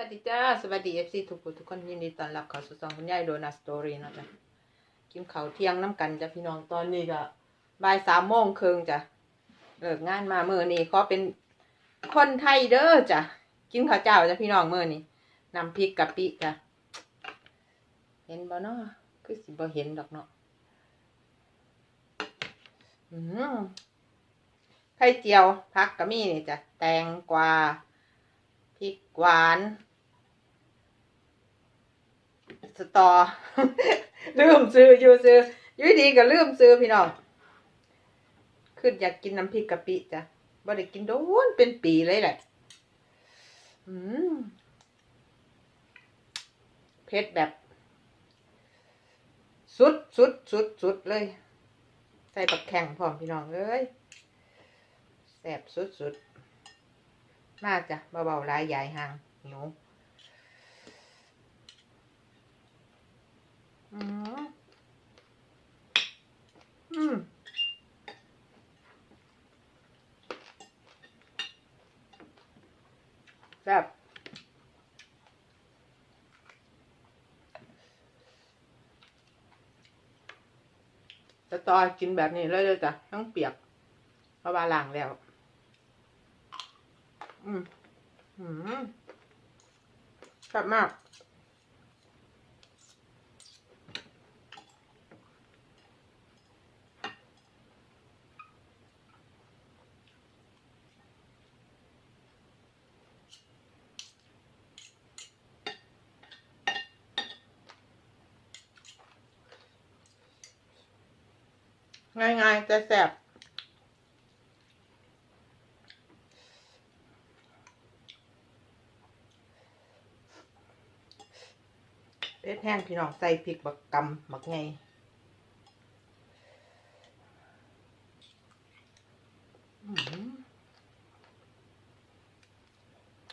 วัสดีจ้าสวัสดีเอฟซีทุกคนทุกคนยินดีต้อนรับเข้าสู่ช่องคุณยายโดนัสตอรี่เนาะจ้ะกินข้าวเที่ยงน้ำกันจ้ะพี่น้องตอนนี้ก็บ่ายสามโมงครึ่งจ้ะเลิกงานมาเมื่อนี้ขอเป็นคนไทยเด้อจ้ะกินข้าวเจ้าจ้ะพี่น้องเมื่อนี้นำพริกกะปิจ้ะเห็นบ่เนาะคือสิบ่เห็นดอกเนาะอืมไข่เจียวผักกะมีนี่จ้ะแตงกวาพริกหวาน สตอ ลืมซื้ออยู่ซื้ออยุยดีก็ลืมซื้อพี่น้องขึ้นอยากกินน้ำพริกกะปิจ้ะบ่ได้กินโดนเป็นปีเลยแหละอืมเผ็ดแบบ สุดสุดสุดสุดเลย ใส่ปักแข่งพร้อมพี่น้องเอ้ยแซ่บสุดสุดมาจ้ะเบาๆลายใหญ่หางหิวอืมอืม แซ่บจะต่อกินแบบนี้เลยเลยจ้ะต้องเปียกเพราะว่าล้างแล้ว อืมอืมแซ่บมาก ง่ายๆแต่แซ่บเพชรแห้งพี่น้องใส่พริกบักกำบักไง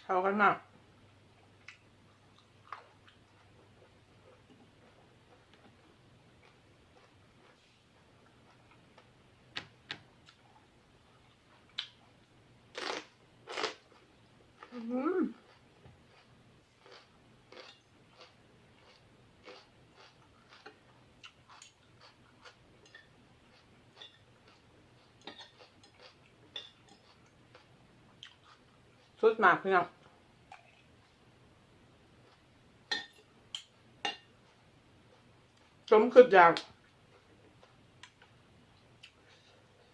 เข้ากันมากอื้อหือ สุดมากพี่น้องสมคืออยาก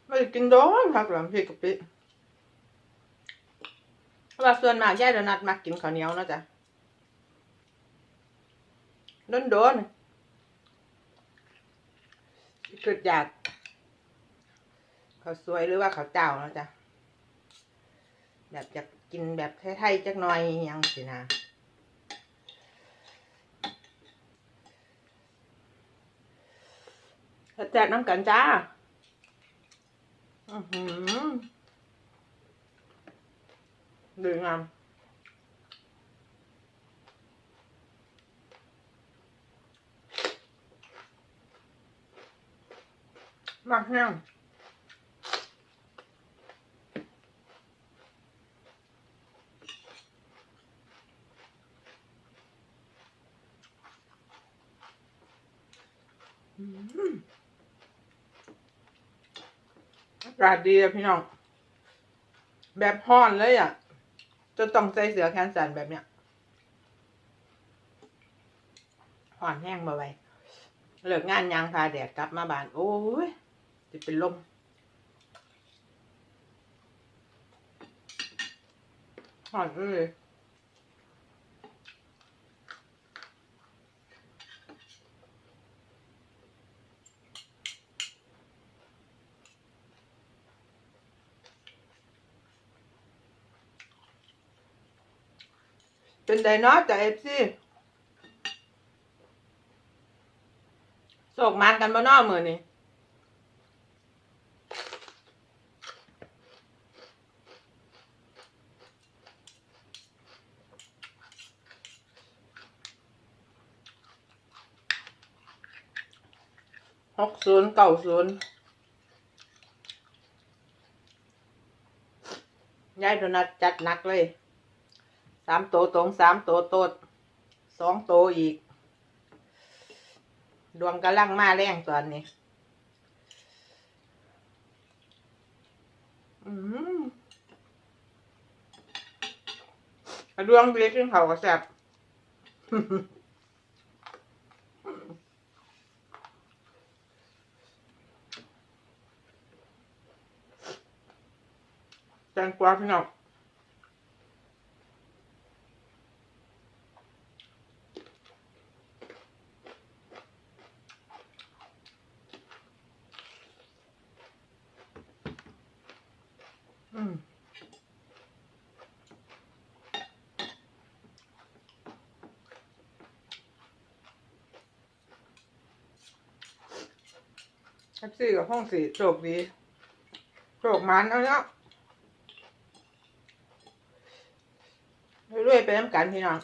ไม่ได้กินโดนผักหลังพี่กะปิเพราะว่าส่วนมากย่ายโดนัทมักกินข้าวเหนียวนะจ๊ะโดนโดนๆคืออยากข้าวสวยหรือว่าข้าวเจ้านะจ๊ะแบบอยาก กินแบบไทยๆจักหน่อยยังสินะแจกน้ำกันจ้า อือหือดีงามมากแห้ง อากาศดีอะพี่น้อง แบบห้อนเลยอะจะต้องใส่เสือแขนสันแบบเนี้ยห่อนแห้งมาไว้เลิกงานยางพาแดดกลับมาบ้าน โอ้ยจะเป็นลมห่อนเลย เป็นไดเนาะจากเอฟซีโศกมันกันบ่เนอมือนี่หกศูนย์เก้าศูนย์ยายโดนัทจัดหนักเลย สามโตตรงสามโตโตดสองโตอีก ดวงกำลังมาแรงตอนนี้อืมดวงเบียขึ้นเขาก็แซ่บแตงกวาพี่น้องอืม แท็กซี่กับห้องสีโชคดีโชคมันเอาเนาะเรื่อยๆไปน้ำกันพี่น้อง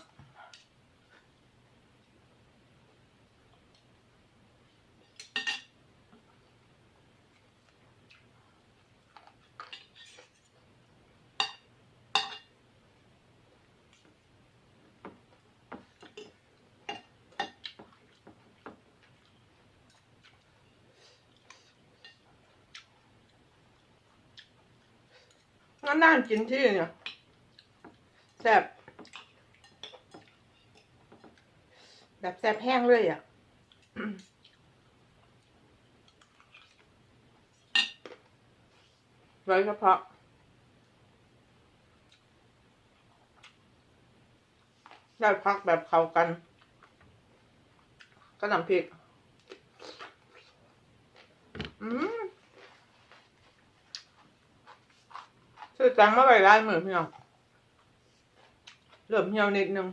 นั่งกินที่เนี่ยแซ่บแบบแซ่บแห้งเลยอะไว้เฉพาะได้พักแบบเข้ากัน ก็น้ำพริก อืม ซื้อจังมาไว้ร้านเหมือนพี่น้องเริ่มเหี่ยวนิดนึง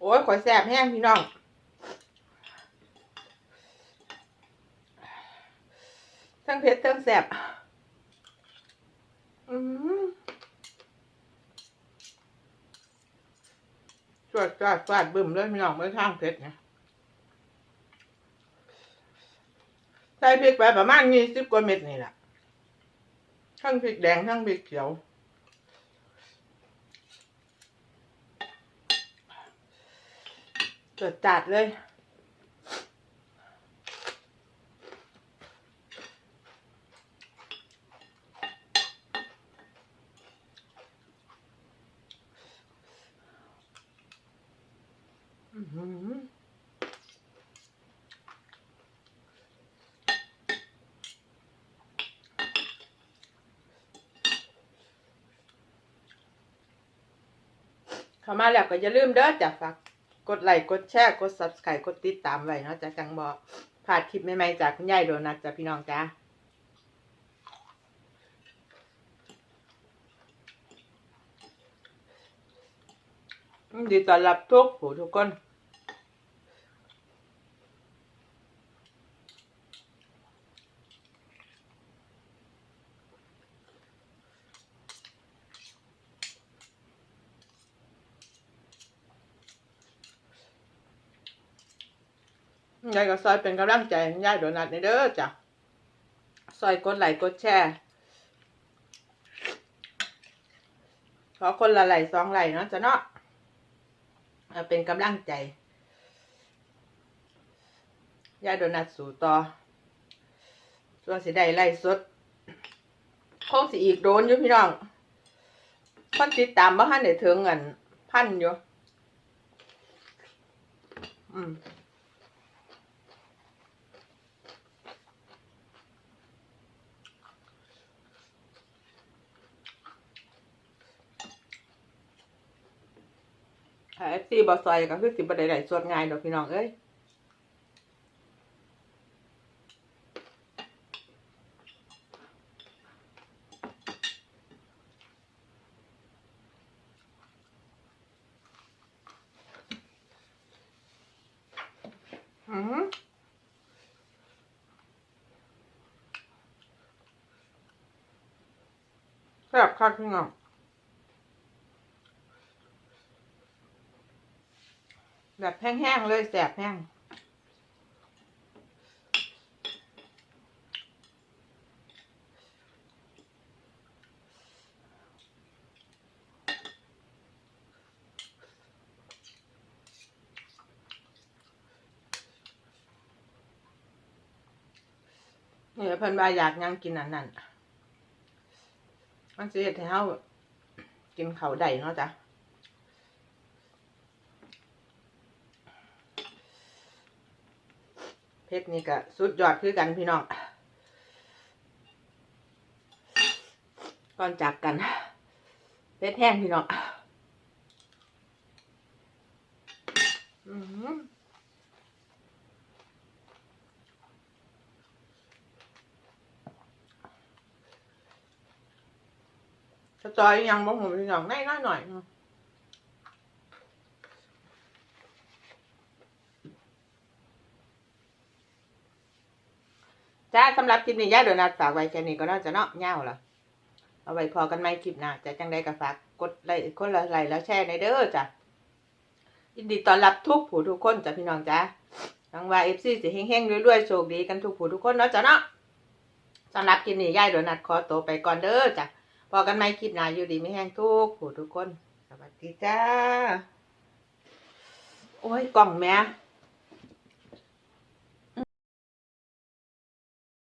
โอ้ยขอยแสบแห้งพี่น้อง ทั้งเผ็ดทั้ง แสบอืมจวดจวดจวดบึ้มเลยพี่น้องไม่ทางเผ็ดนะใส่พริกไปประมาณยี่สิบกว่าเม็ดนี่แหละทั้งพริกแดงทั้งพริกเขียวจดจัดเลย อื้อหือ เข้ามาแล้วก็อย่าลืมเด้อจ้ะฝากกดไลค์กดแชร์กด subscribe กดติดตามไว้เนาะจะจังบอกผ่านคลิปใหม่ๆจากคุณยายโดนัทจ้ะพี่น้องจ้าดีต้อนรับทุกผู้ทุกคน ยายก็ซอยเป็นกำลังใจยายโดนัทในเด้อจ้ะซอยกดไลค์กดแชร์ขอคนละไลค์สองไลค์เนาะจ้ะเนาะเป็นกำลังใจยายโดนัทสู่ต่อส่วนสิได้ไล่สดคงสิอีกโดนอยู่พี่น้องคนติดตามบ่ทันได้ถึงเงินพันอยู่อืม เอฟซีบอซอยก็คือสิบได้ไหลสวดง่ายดอกพี่น้องเอ้ยอืมซ่บคักพี่น้อง แบบแห้งๆเลยแสบแห้งนี่เพิ่นว่าอยากยังกินอันนั้นมันสิเฮ็ดให้เฮากินเขาได้เนาะจ้ะ เผ็ดนี่ก็สุดยอดคือกันพี่น้อง ก่อนจากกันเผ็ดแห้งพี่น้องอืมจะจอยยังบ่หูพี่น้องได้น้อยหน่อยเนาะ จ้าสำหรับคลิปนี้ย่าเดี๋ยวนัดฝากไว้แค่นี้ก็น่าจะเนาะเง่าละเอาไว้พอกันไหมคลิปหน้าจะจังได้ก็ฝากกดไลค์คนละไลค์แล้วแชร์ในเด้อจ้ะยินดีต้อนรับทุกผู้ทุกคนจ้ะพี่น้องจ้าทังว่าเอฟซีสิเฮงๆรวยๆโชคดีกันทุกผู้ทุกคนเนาะจ้ะเนาะสำหรับคลิปนี้ย่าเดี๋ยวนัดขอตัวไปก่อนเด้อจ้ะพอกันไหมคลิปหน้าอยู่ดีไม่แห้งทุกผู้ทุกคน สวัสดีจ้าโอ้ยกล่องแม่